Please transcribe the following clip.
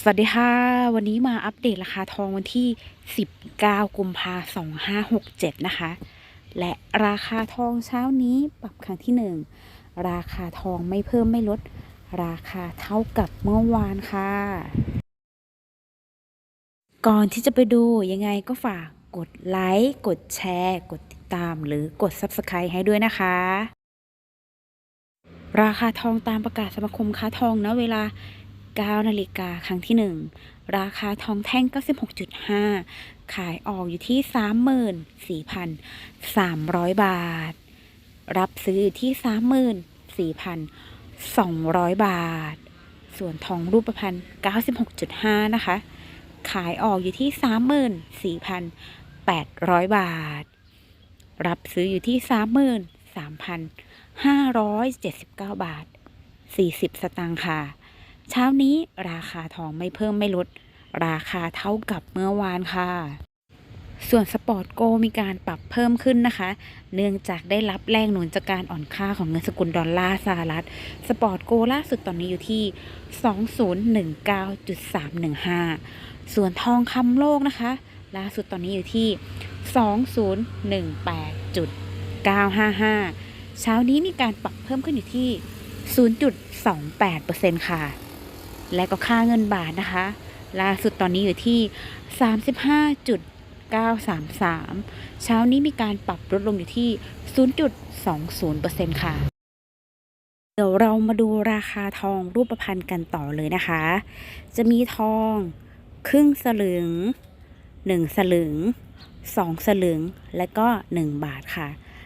สวัสดีค่ะ วันนี้มาอัปเดตราคาทองวันที่ 19 กุมภาพันธ์2567 นะคะ และราคาทองเช้านี้ปรับครั้งที่ 1 ราคาทองไม่เพิ่มไม่ลด ราคาเท่ากับเมื่อวานค่ะ ก่อนที่จะไปดูยังไงก็ฝากกดไลค์กดแชร์ กดติดตามหรือกด Subscribe ให้ด้วยนะคะ ราคาทองตามประกาศสมาคมค้าทองณเวลา 9 นาฬิกาครั้งที่ 1 ราคาทองแท่ง 96.5 ขายออกอยู่ที่ 34,300 บาท รับซื้ออยู่ที่ 34,200 บาท ส่วนทองรูปพรรณ96.5 นะคะ ขายออกอยู่ที่ 34,800 บาท รับซื้ออยู่ที่ 33,579 บาท 40 สตางค์ค่ะ เช้านี้ราคาทองไม่เพิ่มไม่ลด ราคาเท่ากับเมื่อวานค่ะ ส่วนสปอร์ตโกมีการปรับเพิ่มขึ้นนะคะ เนื่องจากได้รับแรงหนุนจากการอ่อนค่าของเงินสกุลดอลลาร์สหรัฐ สปอร์ตโกล่าสุดตอนนี้อยู่ที่ 2019.315 ส่วนทองคำโลกนะคะ ล่าสุดตอนนี้อยู่ที่ 2018.955 เช้านี้มีการปรับเพิ่มขึ้นอยู่ที่0.28%ค่ะ และก็ค่าเงินบาทนะคะ ล่าสุดตอนนี้อยู่ที่ 35.933 เช้านี้มีการปรับลดลงอยู่ที่ 0.20%ค่ะ เดี๋ยวเรามาดูราคาทองรูปพรรณกันต่อเลยนะคะ จะมีทองครึ่งสลึง 1 สลึง 2 สลึง และก็ 1 บาทค่ะ